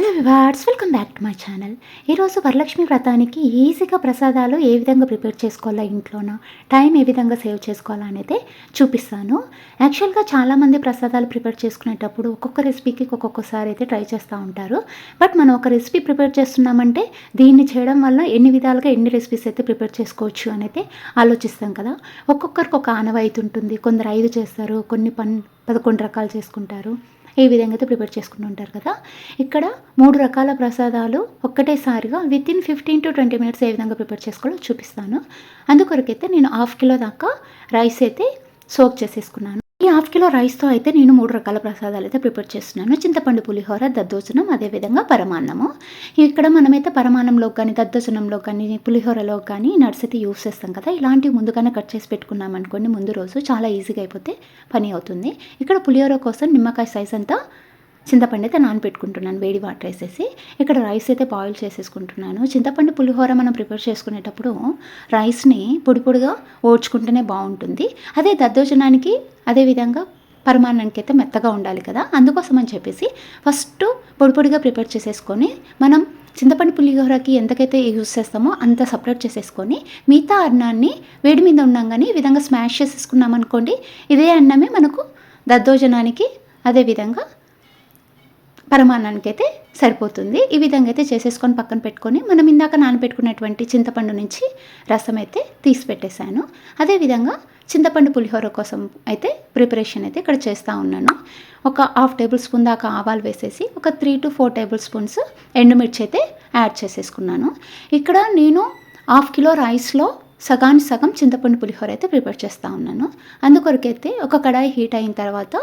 Hello వివార్డ్స్ welcome back to my channel ఈరోజు వరలక్ష్మి వ్రతానికి ఈజీగా ప్రసాదాలు ఏ విధంగా ప్రిపేర్ చేసుకోవాలో ఇంట్లోనో టైం ఏ విధంగా సేవ్ చేసుకోవాలో అనేది చూపిస్తాను. యాక్చువల్గా చాలామంది ప్రసాదాలు ప్రిపేర్ చేసుకునేటప్పుడు ఒక్కొక్క రెసిపీకి ఒక్కొక్కసారి అయితే ట్రై చేస్తూ ఉంటారు. బట్ మనం ఒక రెసిపీ ప్రిపేర్ చేస్తున్నామంటే దీన్ని చేయడం వల్ల ఎన్ని విధాలుగా ఎన్ని రెసిపీస్ అయితే ప్రిపేర్ చేసుకోవచ్చు అనేది ఆలోచిస్తాం కదా. ఒక్కొక్కరికి ఒక ఆనవాయితీ ఉంటుంది. కొందరు ఐదు చేస్తారు కొన్ని పన్ పదకొండు రకాలు చేసుకుంటారు. ఈ విధంగా అయితే ప్రిపేర్ చేసుకుని ఉంటారు కదా. ఇక్కడ మూడు రకాల ప్రసాదాలు ఒక్కటేసారిగా within fifteen to twenty minutes ఏ విధంగా ప్రిపేర్ చేసుకోవాలో చూపిస్తాను. అందుకొరకైతే నేను హాఫ్ కిలో దాకా రైస్ అయితే సోక్ చేసేసుకున్నాను. ఈ హాఫ్ కిలో రైస్తో అయితే నేను మూడు రకాల ప్రసాదాలు అయితే ప్రిపేర్ చేస్తున్నాను. చింతపండు పులిహోర దద్దోజనం అదేవిధంగా పరమాన్నము. ఇక్కడ మనమైతే పరమాన్నంలో కానీ దద్దోజనంలో కానీ పులిహోరలో కానీ నడిసైతే అయితే యూస్ చేస్తాం కదా ఇలాంటివి ముందుగానే కట్ చేసి పెట్టుకున్నాం అనుకోండి ముందు రోజు చాలా ఈజీగా అయిపోతే పని అవుతుంది. ఇక్కడ పులిహోర కోసం నిమ్మకాయ సైజ్ అంతా చింతపండు అయితే నానబెట్టుకుంటున్నాను వేడి వాటర్ వేసేసి. ఇక్కడ రైస్ అయితే బాయిల్ చేసేసుకుంటున్నాను. చింతపండు పులిహోర మనం ప్రిపేర్ చేసుకునేటప్పుడు రైస్ని పొడి పొడిగా ఓడ్చుకుంటేనే బాగుంటుంది. అదే దద్దోజనానికి అదేవిధంగా పరిమాణానికి అయితే మెత్తగా ఉండాలి కదా. అందుకోసం అని చెప్పేసి ఫస్ట్ పొడి పొడిగా ప్రిపేర్ చేసేసుకొని మనం చింతపండు పులిహోరకి ఎంతకైతే యూజ్ చేస్తామో అంత సపరేట్ చేసేసుకొని మిగతా అన్నాన్ని వేడి మీద ఉండంగానే ఈ విధంగా స్మాష్ చేసేసుకున్నాం అనుకోండి ఇదే అన్నమే మనకు దద్దోజనానికి అదేవిధంగా పరమాన్నానికి అయితే సరిపోతుంది. ఈ విధంగా అయితే చేసేసుకొని పక్కన పెట్టుకొని మనం ఇందాక నానబెట్టుకున్నటువంటి చింతపండు నుంచి రసం అయితే తీసి పెట్టేశాను అదేవిధంగా చింతపండు పులిహోర కోసం అయితే ప్రిపరేషన్ అయితే ఇక్కడ చేస్తూ ఉన్నాను. ఒక హాఫ్ టేబుల్ స్పూన్ దాకా ఆవాలు వేసేసి ఒక three to four table spoons ఎండుమిర్చి అయితే యాడ్ చేసేసుకున్నాను. ఇక్కడ నేను హాఫ్ కిలో రైస్లో సగానికి సగం చింతపండు పులిహోర అయితే ప్రిపేర్ చేస్తూ ఉన్నాను. అందుకొరకైతే ఒక కడాయి హీట్ అయిన తర్వాత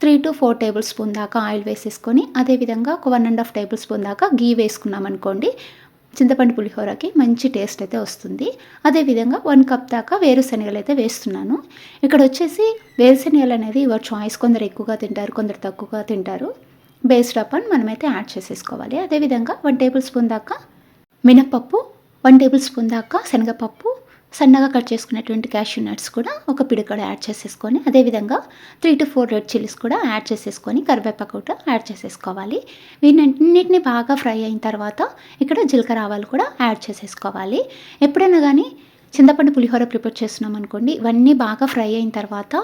three to four table spoon దాకా ఆయిల్ వేసేసుకొని అదేవిధంగా ఒక one and half table spoon దాకా గీ వేసుకున్నాం అనుకోండి చింతపండు పులిహోరకి మంచి టేస్ట్ అయితే వస్తుంది. అదేవిధంగా వన్ కప్ దాకా వేరుశనగలు అయితే వేస్తున్నాను. ఇక్కడ వచ్చేసి వేరుశనగలు అనేది యువర్ చాయిస్ కొందరు ఎక్కువగా తింటారు కొందరు తక్కువగా తింటారు. బేస్డ్ అప్ అని మనమైతే యాడ్ చేసేసుకోవాలి. అదేవిధంగా వన్ టేబుల్ స్పూన్ దాకా మినపప్పు వన్ టేబుల్ స్పూన్ దాకా శనగపప్పు సన్నగా కట్ చేసుకునేటువంటి క్యాష్యూ నట్స్ కూడా ఒక పిడికడ యాడ్ చేసేసుకొని అదేవిధంగా three to four red chillies కూడా యాడ్ చేసేసుకొని కరివేపాకు కూడా యాడ్ చేసేసుకోవాలి. వీటన్నిటిని బాగా ఫ్రై అయిన తర్వాత ఇక్కడ జీలకర్ర ఆవాలు కూడా యాడ్ చేసేసుకోవాలి. ఎప్పుడైనా కానీ చింతపండు పులిహోర ప్రిపేర్ చేస్తున్నాం అనుకోండి ఇవన్నీ బాగా ఫ్రై అయిన తర్వాత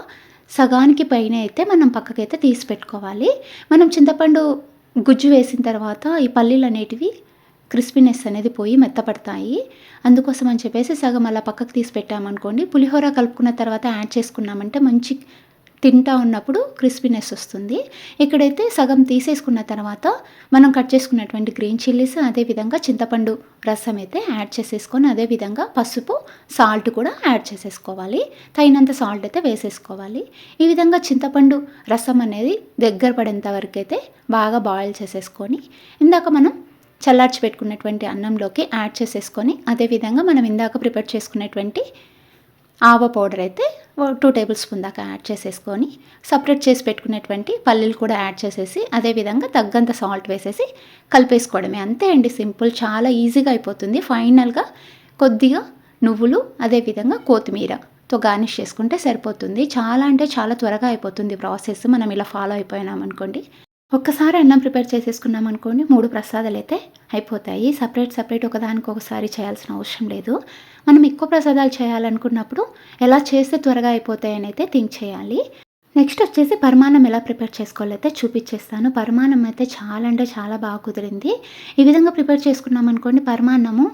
సగానికి పైన అయితే మనం పక్కకైతే తీసి పెట్టుకోవాలి. మనం చింతపండు గుజ్జు వేసిన తర్వాత ఈ పల్లీలు అనేటివి క్రిస్పీనెస్ అనేది పోయి మెత్తపడతాయి. అందుకోసం అని చెప్పేసి సగం అలా పక్కకు తీసి పెట్టామనుకోండి పులిహోర కలుపుకున్న తర్వాత యాడ్ చేసుకున్నామంటే మంచి తింటా ఉన్నప్పుడు క్రిస్పీనెస్ వస్తుంది. ఇక్కడైతే సగం తీసేసుకున్న తర్వాత మనం కట్ చేసుకున్నటువంటి గ్రీన్ చిల్లీస్ అదేవిధంగా చింతపండు రసం అయితే యాడ్ చేసేసుకొని అదేవిధంగా పసుపు సాల్ట్ కూడా యాడ్ చేసేసుకోవాలి. తగినంత సాల్ట్ అయితే వేసేసుకోవాలి. ఈ విధంగా చింతపండు రసం అనేది దగ్గర పడేంత వరకు అయితే బాగా బాయిల్ చేసేసుకొని ఇందాక మనం చల్లార్చి పెట్టుకున్నటువంటి అన్నంలోకి యాడ్ చేసేసుకొని అదేవిధంగా మనం ఇందాక ప్రిపేర్ చేసుకున్నటువంటి ఆవ పౌడర్ అయితే టూ టేబుల్ స్పూన్ దాకా యాడ్ చేసేసుకొని సపరేట్ చేసి పెట్టుకునేటువంటి పల్లీలు కూడా యాడ్ చేసేసి అదేవిధంగా తగ్గంత సాల్ట్ వేసేసి కలిపేసుకోవడమే. అంతే అండి సింపుల్ చాలా ఈజీగా అయిపోతుంది. ఫైనల్గా కొద్దిగా నువ్వులు అదేవిధంగా కొత్తిమీరతో గార్నిష్ చేసుకుంటే సరిపోతుంది. చాలా అంటే చాలా త్వరగా అయిపోతుంది ప్రాసెస్. మనం ఇలా ఫాలో అయిపోయినాం అనుకోండి ఒక్కసారి అన్నం ప్రిపేర్ చేసేసుకున్నాం అనుకోండి మూడు ప్రసాదాలు అయితే అయిపోతాయి. సపరేట్ సపరేట్ ఒకదానికి ఒకసారి చేయాల్సిన అవసరం లేదు. మనం ఎక్కువ ప్రసాదాలు చేయాలనుకున్నప్పుడు ఎలా చేస్తే త్వరగా అయిపోతాయని అయితే థింక్ చేయాలి. నెక్స్ట్ వచ్చేసి పరిమాణం ఎలా ప్రిపేర్ చేసుకోవాలైతే చూపించేస్తాను పరిమాణం అయితే చాలా అంటే చాలా బాగా కుదిరింది. ఈ విధంగా ప్రిపేర్ చేసుకున్నాం అనుకోండి పరిమాణము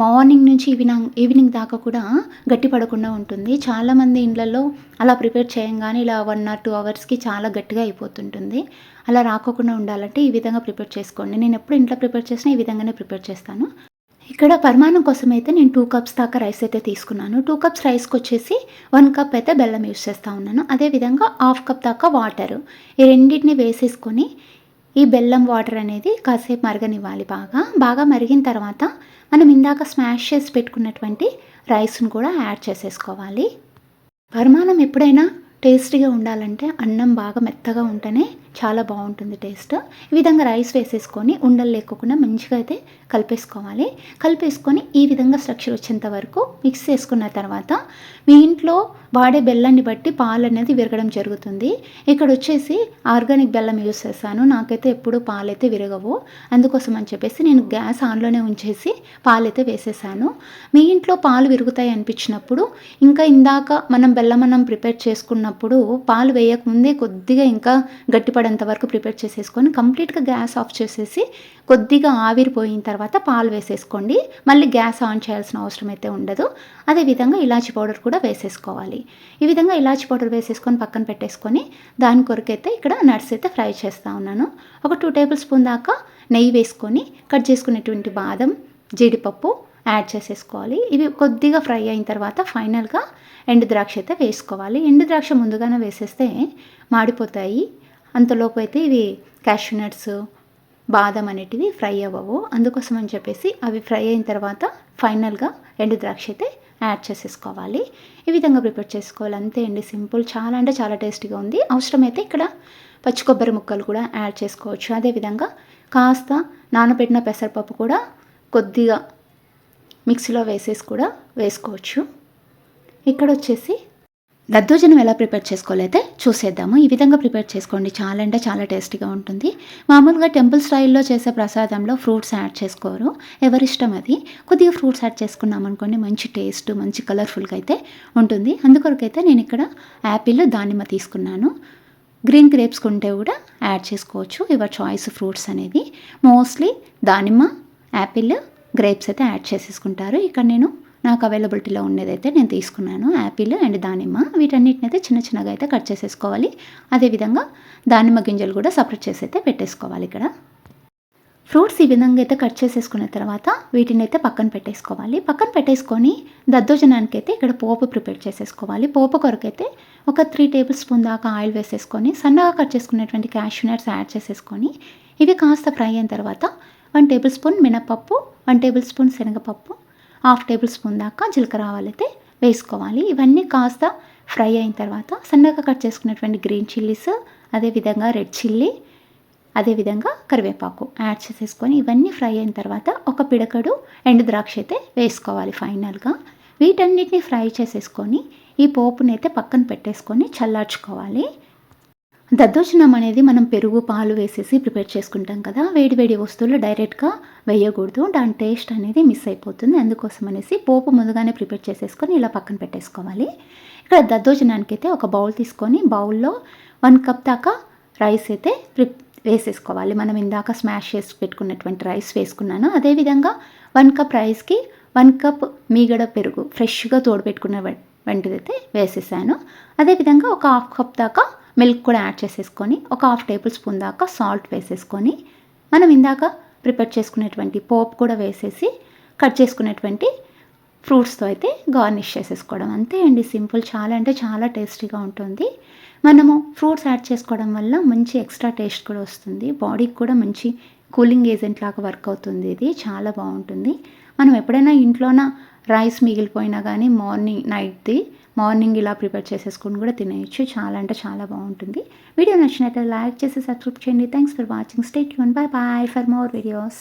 మార్నింగ్ నుంచి ఈవినింగ్ ఈవినింగ్ దాకా కూడా గట్టి పడకుండా ఉంటుంది. చాలామంది ఇండ్లలో అలా ప్రిపేర్ చేయంగానే ఇలా వన్ ఆర్ టూ అవర్స్కి చాలా గట్టిగా అయిపోతుంటుంది. అలా రాకోకుండా ఉండాలంటే ఈ విధంగా ప్రిపేర్ చేసుకోండి. నేను ఎప్పుడు ఇంట్లో ప్రిపేర్ చేసినా ఈ విధంగానే ప్రిపేర్ చేస్తాను. ఇక్కడ పరిమాణం కోసం అయితే నేను టూ కప్స్ దాకా రైస్ అయితే తీసుకున్నాను. టూ కప్స్ రైస్కి వచ్చేసి వన్ కప్ అయితే బెల్లం యూస్ చేస్తూ ఉన్నాను. అదేవిధంగా హాఫ్ కప్ దాకా వాటర్ ఈ రెండింటిని వేసేసుకొని ఈ బెల్లం వాటర్ అనేది కాసేపు మరగనివ్వాలి బాగా. బాగా మరిగిన తర్వాత మనం ఇందాక స్మాష్ చేసి పెట్టుకున్నటువంటి రైస్ను కూడా యాడ్ చేసేసుకోవాలి. పరిమాణం ఎప్పుడైనా టేస్టీగా ఉండాలంటే అన్నం బాగా మెత్తగా ఉంటేనే చాలా బాగుంటుంది టేస్ట్. ఈ విధంగా రైస్ వేసేసుకొని ఉండలు లేకోకుండా మంచిగా అయితే కలిపేసుకోవాలి. కలిపేసుకొని ఈ విధంగా స్ట్రక్చర్ వచ్చేంత వరకు మిక్స్ చేసుకున్న తర్వాత మీ ఇంట్లో వాడే బెల్లాన్ని బట్టి పాలు అనేది విరగడం జరుగుతుంది. ఇక్కడ వచ్చేసి ఆర్గానిక్ బెల్లం యూస్ చేశాను. నాకైతే ఎప్పుడు పాలైతే విరగవు. అందుకోసం అని చెప్పేసి నేను గ్యాస్ ఆన్లోనే ఉంచేసి పాలైతే వేసేసాను. మీ ఇంట్లో పాలు విరుగుతాయి అనిపించినప్పుడు ఇంకా ఇందాక మనం బెల్లం అన్నం ప్రిపేర్ చేసుకున్నప్పుడు పాలు వేయకముందే కొద్దిగా ఇంకా గట్టిపడేంత వరకు ప్రిపేర్ చేసేసుకొని కంప్లీట్గా గ్యాస్ ఆఫ్ చేసేసి కొద్దిగా ఆవిరిపోయిన తర్వాత పాలు వేసేసుకోండి. మళ్ళీ గ్యాస్ ఆన్ చేయాల్సిన అవసరం అయితే ఉండదు. అదేవిధంగా ఇలాచి పౌడర్ కూడా వేసేసుకోవాలి. ఈ విధంగా ఇలాచి పౌడర్ వేసేసుకొని పక్కన పెట్టేసుకొని దాని కొరకైతే ఇక్కడ నట్స్ అయితే ఫ్రై చేస్తూ ఉన్నాను. ఒక టూ టేబుల్ స్పూన్ దాకా నెయ్యి వేసుకొని కట్ చేసుకునేటువంటి బాదం జీడిపప్పు యాడ్ చేసేసుకోవాలి. ఇవి కొద్దిగా ఫ్రై అయిన తర్వాత ఫైనల్గా ఎండు ద్రాక్ష అయితే వేసుకోవాలి. ఎండు ద్రాక్ష ముందుగానే వేసేస్తే మాడిపోతాయి. అంతలోపు అయితే ఇవి క్యాషూ నట్స్ బాదం అనేటివి ఫ్రై అవ్వవు. అందుకోసం అని చెప్పేసి అవి ఫ్రై అయిన తర్వాత ఫైనల్గా ఎండు ద్రాక్ష అయితే యాడ్ చేసేసుకోవాలి. ఈ విధంగా ప్రిపేర్ చేసుకోవాలి. అంతే అండి. సింపుల్. చాలా అంటే చాలా టేస్టీగా ఉంది. అవసరమైతే ఇక్కడ పచ్చి కొబ్బరి ముక్కలు కూడా యాడ్ చేసుకోవచ్చు. అదేవిధంగా కాస్త నానబెట్టిన పెసరపప్పు కూడా కొద్దిగా మిక్సీలో వేసేసి కూడా వేసుకోవచ్చు. ఇక్కడ వచ్చేసి దద్దోజనం ఎలా ప్రిపేర్ చేసుకోవాలైతే చూసేద్దాము. ఈ విధంగా ప్రిపేర్ చేసుకోండి. చాలా అంటే చాలా టేస్టీగా ఉంటుంది. మామూలుగా టెంపుల్ స్టైల్లో చేసే ప్రసాదంలో ఫ్రూట్స్ యాడ్ చేసుకోరు. ఎవరిష్టం అది. కొద్దిగా ఫ్రూట్స్ యాడ్ చేసుకున్నామనుకోండి మంచి టేస్ట్ మంచి కలర్ఫుల్గా అయితే ఉంటుంది. అందుకొరకైతే నేను ఇక్కడ యాపిల్ దానిమ్మ తీసుకున్నాను. గ్రీన్ గ్రేప్స్ కొంటే కూడా యాడ్ చేసుకోవచ్చు. యువర్ చాయిస్ ఫ్రూట్స్ అనేది. మోస్ట్లీ దానిమ్మ యాపిల్ గ్రేప్స్ అయితే యాడ్ చేసేసుకుంటారు. ఇక్కడ నేను నాకు అవైలబిలిటీలో ఉండేదైతే నేను తీసుకున్నాను యాపిల్ అండ్ దానిమ్మ. వీటన్నిటిని అయితే చిన్న చిన్నగా అయితే కట్ చేసేసుకోవాలి. అదేవిధంగా దానిమ్మ గింజలు కూడా సపరేట్ చేసి అయితే పెట్టేసుకోవాలి ఇక్కడ. ఫ్రూట్స్ ఈ విధంగా అయితే కట్ చేసేసుకున్న తర్వాత వీటిని అయితే పక్కన పెట్టేసుకోవాలి. పక్కన పెట్టేసుకొని దద్దోజనానికి అయితే ఇక్కడ పోపు ప్రిపేర్ చేసేసుకోవాలి. పోపు కొరకైతే ఒక త్రీ టేబుల్ స్పూన్ దాకా ఆయిల్ వేసేసుకొని సన్నగా కట్ చేసుకునేటువంటి క్యాష్యూ నట్స్ యాడ్ చేసేసుకొని ఇవి కాస్త ఫ్రై అయిన తర్వాత వన్ టేబుల్ స్పూన్ మినపప్పు వన్ టేబుల్ స్పూన్ శనగపప్పు హాఫ్ టేబుల్ స్పూన్ దాకా జీలకర్ర ఆవాలు అయితే వేసుకోవాలి. ఇవన్నీ కాస్త ఫ్రై అయిన తర్వాత సన్నగా కట్ చేసుకున్నటువంటి గ్రీన్ చిల్లీస్ అదేవిధంగా రెడ్ చిల్లీ అదేవిధంగా కరివేపాకు యాడ్ చేసేసుకొని ఇవన్నీ ఫ్రై అయిన తర్వాత ఒక పిడకడు ఎండు ద్రాక్ష అయితే వేసుకోవాలి ఫైనల్గా. వీటన్నిటిని ఫ్రై చేసేసుకొని ఈ పోపునైతే పక్కన పెట్టేసుకొని చల్లార్చుకోవాలి. దద్దోజనం అనేది మనం పెరుగు పాలు వేసేసి ప్రిపేర్ చేసుకుంటాం కదా. వేడి వేడి వస్తువులు డైరెక్ట్గా వేయకూడదు. దాని టేస్ట్ అనేది మిస్ అయిపోతుంది. అందుకోసం అనేసి పోపు ముందుగానే ప్రిపేర్ చేసేసుకొని ఇలా పక్కన పెట్టేసుకోవాలి. ఇక్కడ దద్దోజనానికి అయితే ఒక బౌల్ తీసుకొని బౌల్లో వన్ కప్ దాకా రైస్ అయితే ప్రిప్ వేసేసుకోవాలి. మనం ఇందాక స్మాష్ చేసి పెట్టుకున్నటువంటి రైస్ వేసుకున్నాను. అదేవిధంగా వన్ కప్ రైస్కి వన్ కప్ మీగడ పెరుగు ఫ్రెష్గా తోడుపెట్టుకున్న వంటిదైతే వేసేసాను. అదేవిధంగా ఒక హాఫ్ కప్ దాకా మిల్క్ కూడా యాడ్ చేసేసుకొని ఒక హాఫ్ టేబుల్ స్పూన్ దాకా సాల్ట్ వేసేసుకొని మనం ఇందాక ప్రిపేర్ చేసుకునేటువంటి పోపు కూడా వేసేసి కట్ చేసుకునేటువంటి ఫ్రూట్స్తో అయితే గార్నిష్ చేసేసుకోవడం. అంతే అండి సింపుల్. చాలా అంటే చాలా టేస్టీగా ఉంటుంది. మనము ఫ్రూట్స్ యాడ్ చేసుకోవడం వల్ల మంచి ఎక్స్ట్రా టేస్ట్ కూడా వస్తుంది. బాడీకి కూడా మంచి కూలింగ్ ఏజెంట్ లాగా వర్క్ అవుతుంది ఇది. చాలా బాగుంటుంది. మనం ఎప్పుడైనా ఇంట్లోన రైస్ మిగిలిపోయినా కానీ మార్నింగ్ నైట్ది మార్నింగ్ ఇలా ప్రిపేర్ చేసేసుకొని కూడా తినేయచ్చు. చాలా అంటే చాలా బాగుంటుంది. వీడియో నచ్చినట్లయితే లైక్ చేసి సబ్స్క్రైబ్ చేయండి. Thanks for watching. State Yoon bye bye for more videos.